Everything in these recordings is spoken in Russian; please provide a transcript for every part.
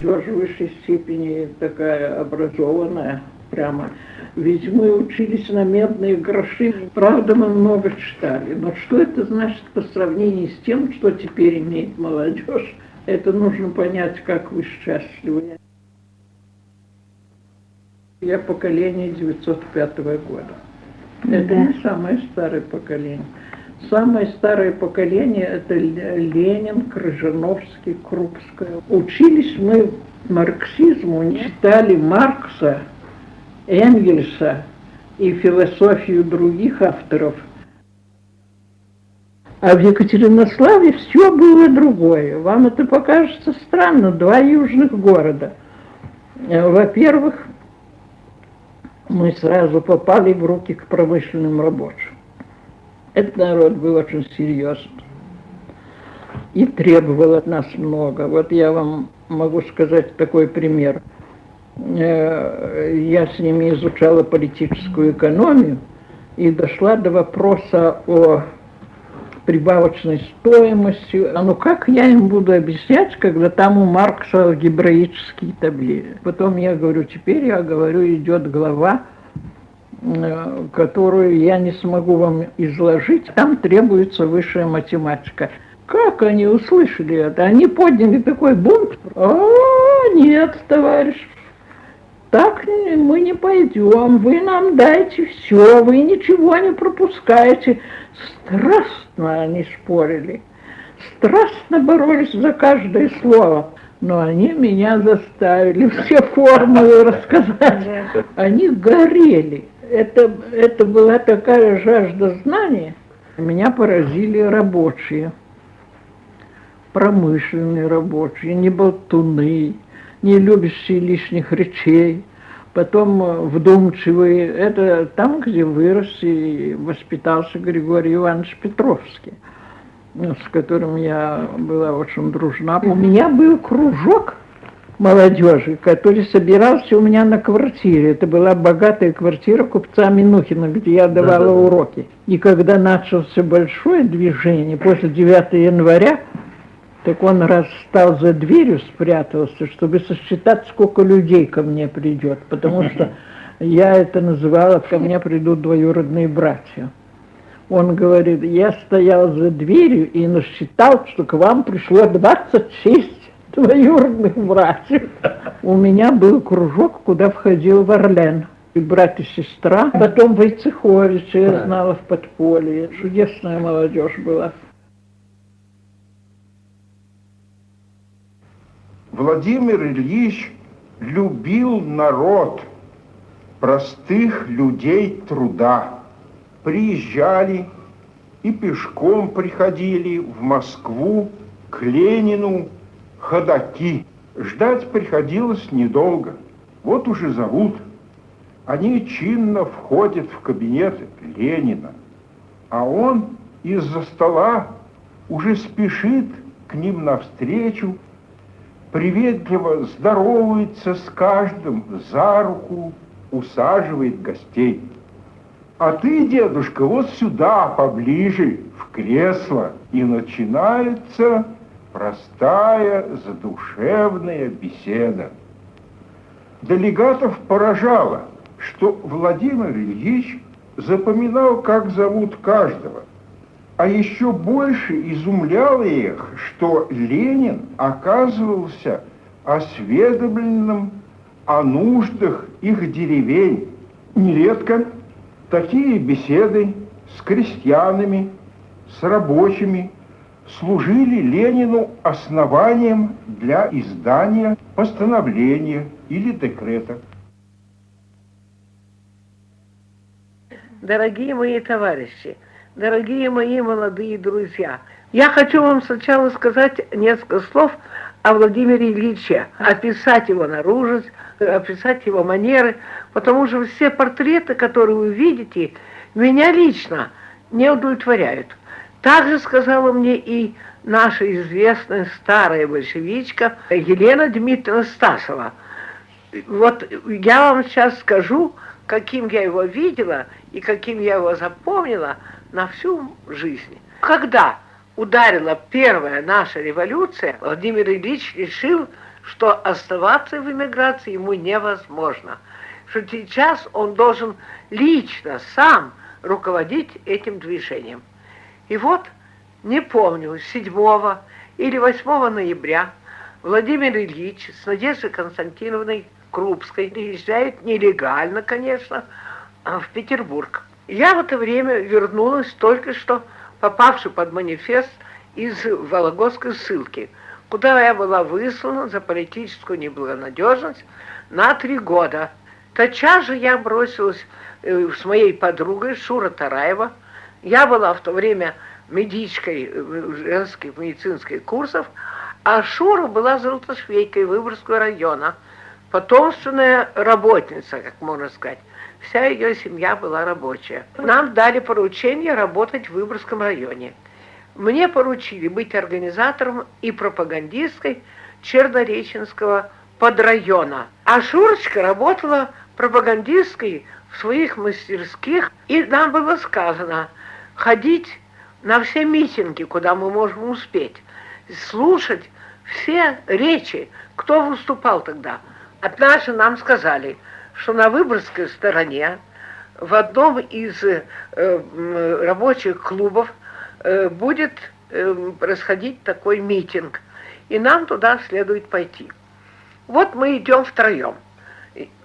молодежь в высшей степени такая образованная, прямо. Ведь мы учились на медные гроши, правда, мы много читали. Но что это значит по сравнению с тем, что теперь имеет молодежь? Это нужно понять, как вы счастливы. Я поколение 905 года. Это Да. не самое старое поколение. Самое старое поколение – это Ленин, Крыжановский, Крупская. Учились мы марксизму, читали Маркса, Энгельса и философию других авторов. А в Екатеринославе все было другое. Вам это покажется странно, два южных города. Во-первых, мы сразу попали в руки к промышленным рабочим. Этот народ был очень серьезный и требовал от нас много. Вот я вам могу сказать такой пример. Э, Я с ними изучала политическую экономию и дошла до вопроса о прибавочной стоимости. А ну как я им буду объяснять, когда там у Маркса алгебраические таблицы? Потом я говорю, теперь я говорю, идет глава, которую я не смогу вам изложить, там требуется высшая математика. Как они услышали это? Они подняли такой бунт. А, нет, товарищ, так мы не пойдем, вы нам дайте все, вы ничего не пропускаете. Страстно они спорили, страстно боролись за каждое слово. Но они меня заставили все формулы рассказать. Они горели. Это, это была такая жажда знания. Меня поразили рабочие, промышленные рабочие, не болтуны, не любящие лишних речей, потом э, вдумчивые. Это там, где вырос и воспитался Григорий Иванович Петровский, с которым я была очень дружна. У меня был кружок молодежи, который собирался у меня на квартире. Это была богатая квартира купца Минухина, где я давала Да-да-да. уроки. И когда начался большое движение, после 9 января, так он раз стал за дверью, спрятался, чтобы сосчитать, сколько людей ко мне придет. Потому что я это называла, ко мне придут двоюродные братья. Он говорит, я стоял за дверью и насчитал, что к вам пришло 26 двоюродных братьев. У меня был кружок, куда входил Варлен. И брат и сестра. Потом Войцеховича я знала в подполье. Чудесная молодежь была. Владимир Ильич любил народ, простых людей труда. Приезжали и пешком приходили в Москву к Ленину ходаки. Ждать приходилось недолго. Вот уже зовут. Они чинно входят в кабинет Ленина, а он из-за стола уже спешит к ним навстречу, приветливо здоровается с каждым за руку, усаживает гостей. А ты, дедушка, вот сюда, поближе, в кресло. И начинается простая, задушевная беседа. Делегатов поражало, что Владимир Ильич запоминал, как зовут каждого. А еще больше изумляло их, что Ленин оказывался осведомленным о нуждах их деревень. Нередко такие беседы с крестьянами, с рабочими служили Ленину основанием для издания постановления или декрета. Дорогие мои товарищи, дорогие мои молодые друзья, я хочу вам сначала сказать несколько слов о Владимире Ильиче, описать его наружность, описать его манеры, потому что все портреты, которые вы видите, меня лично не удовлетворяют. Также сказала мне и наша известная старая большевичка Елена Дмитриевна Стасова. Вот я вам сейчас скажу, каким я его видела и каким я его запомнила на всю жизнь. Когда ударила первая наша революция, Владимир Ильич решил что оставаться в эмиграции ему невозможно, что сейчас он должен лично, сам руководить этим движением. И вот, не помню, 7 или 8 ноября Владимир Ильич с Надеждой Константиновной Крупской приезжает нелегально, конечно, в Петербург. Я в это время вернулась только что, попавший под манифест из Вологодской ссылки, куда я была выслана за политическую неблагонадежность на три года. Тотчас же я бросилась э, с моей подругой Шура Тараева. Я была в то время медичкой э, женских медицинских курсов, а Шура была золотошвейкой Выборгского района, потомственная работница, как можно сказать. Вся ее семья была рабочая. Нам дали поручение работать в Выборгском районе. Мне поручили быть организатором и пропагандисткой Чернореченского подрайона. А Шурочка работала пропагандисткой в своих мастерских, и нам было сказано ходить на все митинги, куда мы можем успеть, слушать все речи, кто выступал тогда. Однажды нам сказали, что на Выборгской стороне в одном из э, рабочих клубов э, будет э, происходить такой митинг, и нам туда следует пойти. Вот мы идем втроем.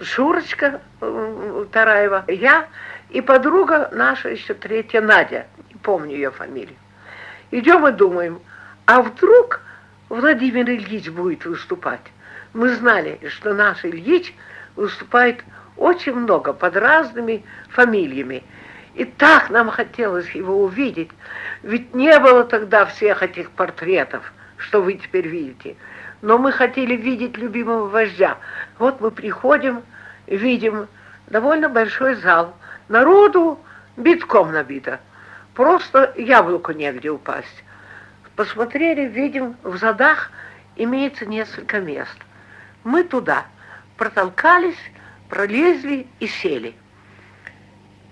Шурочка э, Тараева, я и подруга наша еще третья Надя, не помню ее фамилию. Идем и думаем, а вдруг Владимир Ильич будет выступать? Мы знали, что наш Ильич выступает очень много под разными фамилиями. И так нам хотелось его увидеть, ведь не было тогда всех этих портретов, что вы теперь видите. Но мы хотели видеть любимого вождя. Вот мы приходим, видим довольно большой зал. Народу битком набито. Просто яблоку негде упасть. Посмотрели, видим, в задах имеется несколько мест. Мы туда протолкались, пролезли и сели.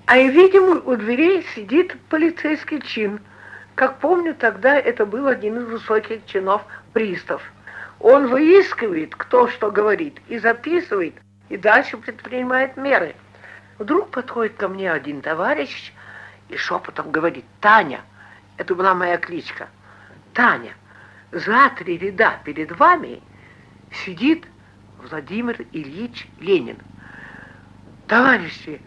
А и видим, у дверей сидит полицейский чин. Как помню, тогда это был один из высоких чинов пристав. Он выискивает, кто что говорит, и записывает, и дальше предпринимает меры. Вдруг подходит ко мне один товарищ и шепотом говорит, «Таня!» Это была моя кличка. «Таня, за три ряда перед вами сидит Владимир Ильич Ленин. Товарищи,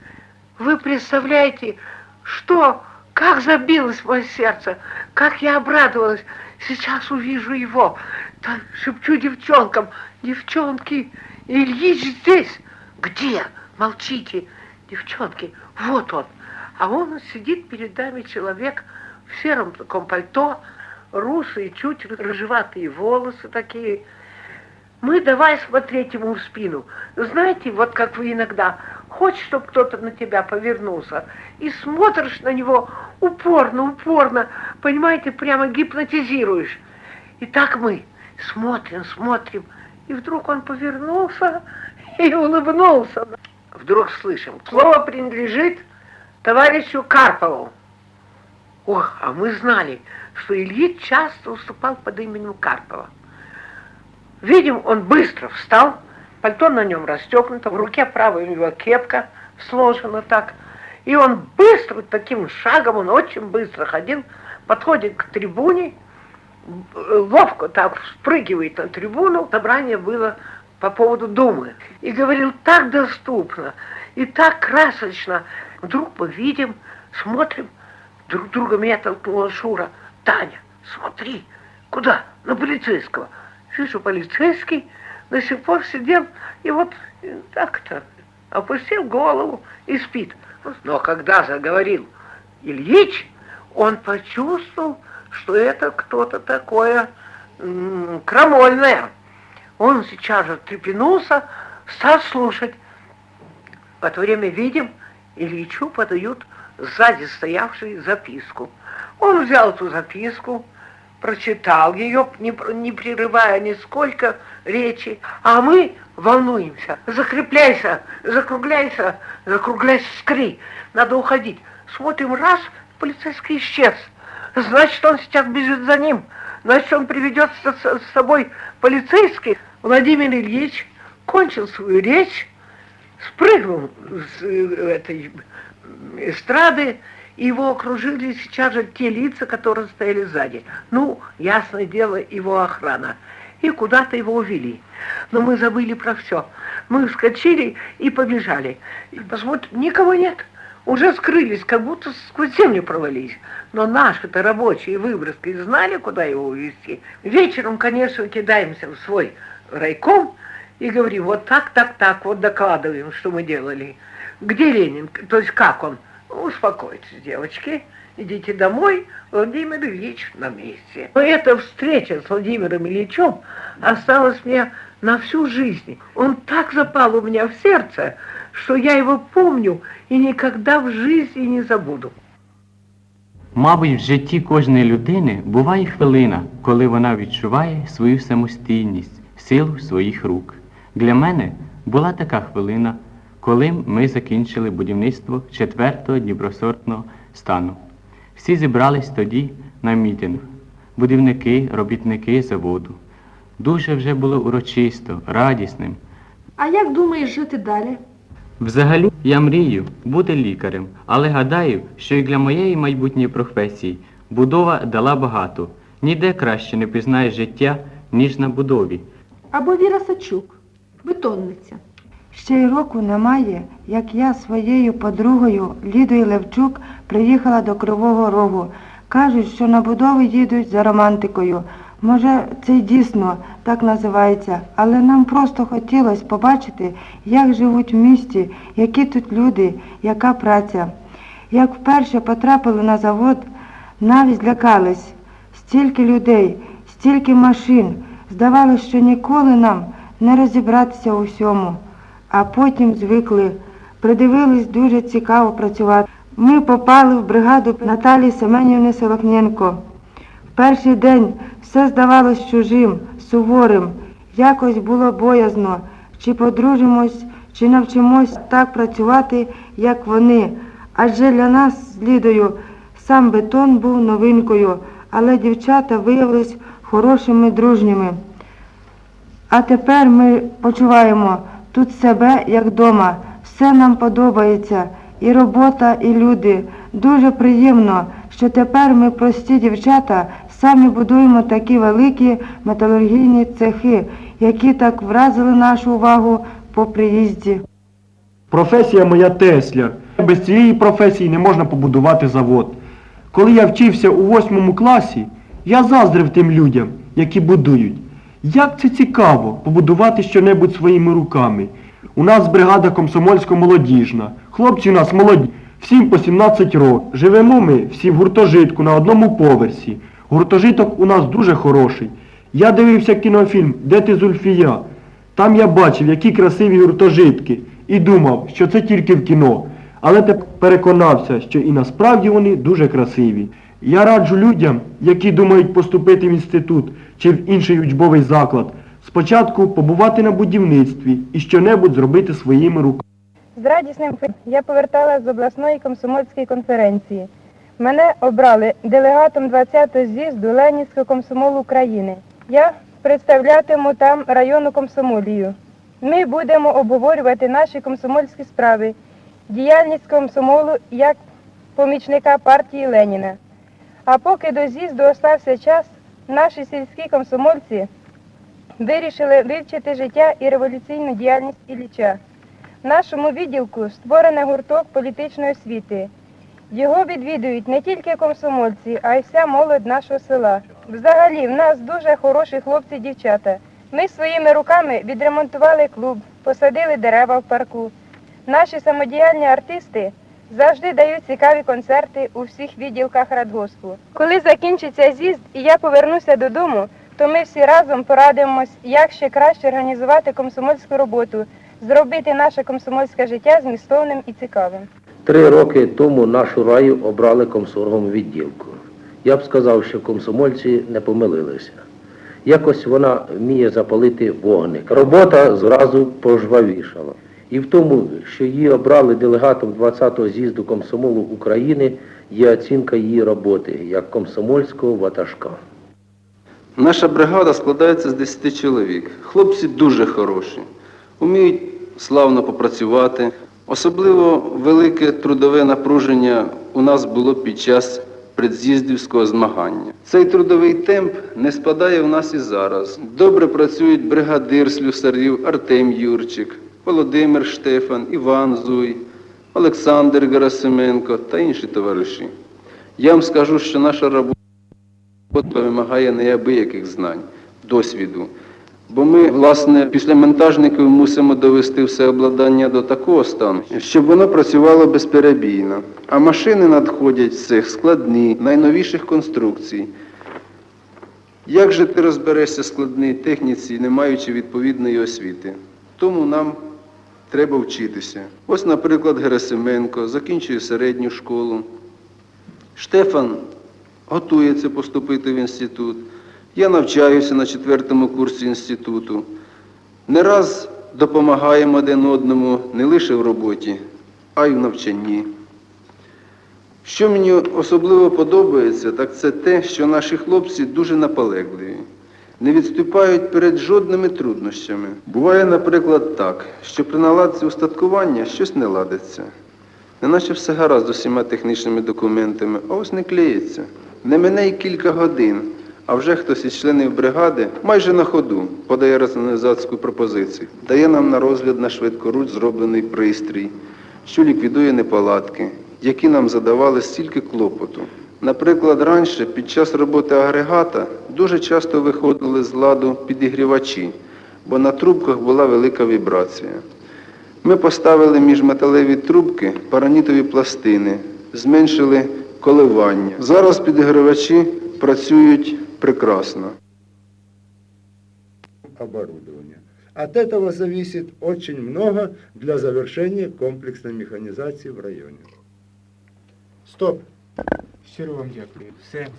вы представляете, что, как забилось мое сердце, как я обрадовалась. Сейчас увижу его. Так шепчу девчонкам, девчонки, Ильич здесь. Где? Молчите, девчонки, вот он. А он сидит перед нами человек в сером таком пальто, русые, чуть рыжеватые волосы такие, мы давай смотреть ему в спину. Знаете, вот как вы иногда хочешь, чтобы кто-то на тебя повернулся, и смотришь на него упорно, упорно, понимаете, прямо гипнотизируешь. И так мы смотрим, смотрим, и вдруг он повернулся и улыбнулся. Вдруг слышим, слово принадлежит товарищу Карпову. Ох, а мы знали, что Ильич часто уступал под именем Карпова. Видим, он быстро встал, пальто на нем расстегнуто, в руке правой у него кепка сложена так. И он быстро, таким шагом, он очень быстро ходил, подходит к трибуне, ловко так спрыгивает на трибуну. Собрание было по поводу Думы. И говорил так доступно и так красочно. Вдруг мы видим, смотрим, друг друга меня толкнула Шура. Таня, смотри, куда? На полицейского. Вижу, полицейский до сих пор сидел и вот так-то опустил голову и спит. Но когда заговорил Ильич, он почувствовал, что это кто-то такое крамольное. Он сейчас же трепенулся, стал слушать. В это время видим, Ильичу подают сзади стоявшую записку. Он взял эту записку, прочитал ее, не, не прерывая нисколько речи, а мы волнуемся. Закрепляйся, закругляйся, закругляйся, скорей, надо уходить. Смотрим, раз, полицейский исчез. Значит, он сейчас бежит за ним. Значит, он приведет с, собой полицейский. Владимир Ильич кончил свою речь, спрыгнул с э, этой эстрады, его окружили сейчас же те лица, которые стояли сзади. Ну, ясное дело, его охрана. И куда-то его увели. Но мы забыли про все. Мы вскочили и побежали. И посмотрим, никого нет. Уже скрылись, как будто сквозь землю провалились. Но наши-то рабочие выброски знали, куда его увезти. Вечером, конечно, кидаемся в свой райком и говорим, вот так, так, так, вот докладываем, что мы делали. Где Ленин? То есть как он? Успокойтесь, девочки, идите домой, Владимир Ильич на месте. Но эта встреча с Владимиром Ильичем осталась мне на всю жизнь. Он так запал у меня в сердце, что я его помню и никогда в жизни не забуду. Мабуть, в житті кожної людини буває хвилина, коли вона відчуває свою самостійність, силу своїх рук. Для мене була така хвилина, коли ми закінчили будівництво четвертого дніпросортного стану. Всі зібрались тоді на мітинг. Будівники, робітники заводу. Дуже вже було урочисто, радісним. А як думаєш жити далі? Взагалі, я мрію бути лікарем, але гадаю, що і для моєї майбутньої професії будова дала багато. Ніде краще не пізнаєш життя, ніж на будові. Або Віра Сачук, бетонниця. Ще й року немає, як я своєю подругою Лідою Левчук приїхала до Кривого Рогу. Кажуть, що на будови їдуть за романтикою. Може, це й дійсно так називається, але нам просто хотілося побачити, як живуть в місті, які тут люди, яка праця. Як вперше потрапили на завод, навіть злякались. Стільки людей, стільки машин. Здавалося, що ніколи нам не розібратися у всьому. А потім звикли, придивились дуже цікаво працювати. Ми попали в бригаду Наталії Семенівни Солохненко. В перший день все здавалось чужим, суворим. Якось було боязно, чи подружимось, чи навчимось так працювати, як вони. Адже для нас з Лідою сам бетон був новинкою, але дівчата виявились хорошими, дружніми. А тепер ми почуваємо тут себе як вдома. Все нам подобається, і робота, і люди. Дуже приємно, що тепер ми, прості дівчата, самі будуємо такі великі металургійні цехи, які так вразили нашу увагу по приїзді. Професія моя тесляр. Без цієї професії не можна побудувати завод. Коли я вчився у восьмому класі, я заздрив тим людям, які будують. Як це цікаво побудувати щонебудь своїми руками. У нас бригада комсомольсько-молодіжна. Хлопці у нас молоді, всім по 17 років. Живемо ми всі в гуртожитку на одному поверсі. Гуртожиток у нас дуже хороший. Я дивився кінофільм Де ти Зульфія? Там я бачив, які красиві гуртожитки, і думав, що це тільки в кіно. Але тепер переконався, що і насправді вони дуже красиві. Я раджу людям, які думають поступити в інститут чи в інший учбовий заклад, спочатку побувати на будівництві і щонебудь зробити своїми руками. З радісним я поверталася з обласної комсомольської конференції. Мене обрали делегатом 20-го з'їзду Ленінського комсомолу України. Я представлятиму там районну комсомолію. Ми будемо обговорювати наші комсомольські справи, діяльність комсомолу як помічника партії Леніна. А поки до з'їзду остався час, наші сільські комсомольці вирішили вивчити життя і революційну діяльність Ілліча. В нашому відділку створений гурток політичної освіти. Його відвідують не тільки комсомольці, а й вся молодь нашого села. Взагалі, в нас дуже хороші хлопці-дівчата. Ми своїми руками відремонтували клуб, посадили дерева в парку. Наші самодіяльні артисти завжди дають цікаві концерти у всіх відділках радгоспу. Коли закінчиться з'їзд і я повернуся додому, то ми всі разом порадимось, як ще краще організувати комсомольську роботу, зробити наше комсомольське життя змістовним і цікавим. Три роки тому нашу раю обрали комсоргом відділку. Я б сказав, що комсомольці не помилилися. Якось вона вміє запалити вогник. Робота зразу пожвавішала. І в тому, що її обрали делегатом 20-го з'їзду комсомолу України, є оцінка її роботи як комсомольського ватажка. Наша бригада складається з 10 чоловік. Хлопці дуже хороші, вміють славно попрацювати. Особливо велике трудове напруження у нас було під час предз'їздівського змагання. Цей трудовий темп не спадає в нас і зараз. Добре працюють бригадир слюсарів Артем Юрчик, Володимир Штефан, Іван Зуй, Олександр Герасименко та інші товариші. Я вам скажу, що наша робота вимагає неабияких знань, досвіду. Бо ми, власне, після монтажників мусимо довести все обладнання до такого стану, щоб воно працювало безперебійно. А машини надходять з цих складні, найновіших конструкцій. Як же ти розберешся складній техніці, не маючи відповідної освіти? Тому нам треба вчитися. Ось, наприклад, Герасименко закінчує середню школу. Штефан готується поступити в інститут. Я навчаюся на четвертому курсі інституту. Не раз допомагаємо один одному не лише в роботі, а й в навчанні. Що мені особливо подобається, так це те, що наші хлопці дуже наполегливі, не відступають перед жодними труднощами. Буває, наприклад, так, що при наладці устаткування щось не ладиться. Неначе все гаразд з усіма технічними документами, а ось не клеїться. Не мине й кілька годин, а вже хтось із членів бригади майже на ходу подає раціоналізаційну пропозицію. Дає нам на розгляд на швидкоруч зроблений пристрій, що ліквідує неполадки, які нам задавали стільки клопоту. Наприклад, раніше під час роботи агрегата дуже часто виходили з ладу підігрівачі, бо на трубках була велика вібрація. Ми поставили між металеві трубки паранітові пластини, зменшили коливання. Зараз підігрівачі працюють прекрасно. оборудования. От этого зависит очень много для завершения комплексной механизации в районе. Стоп. Щиро вам дякую. Все.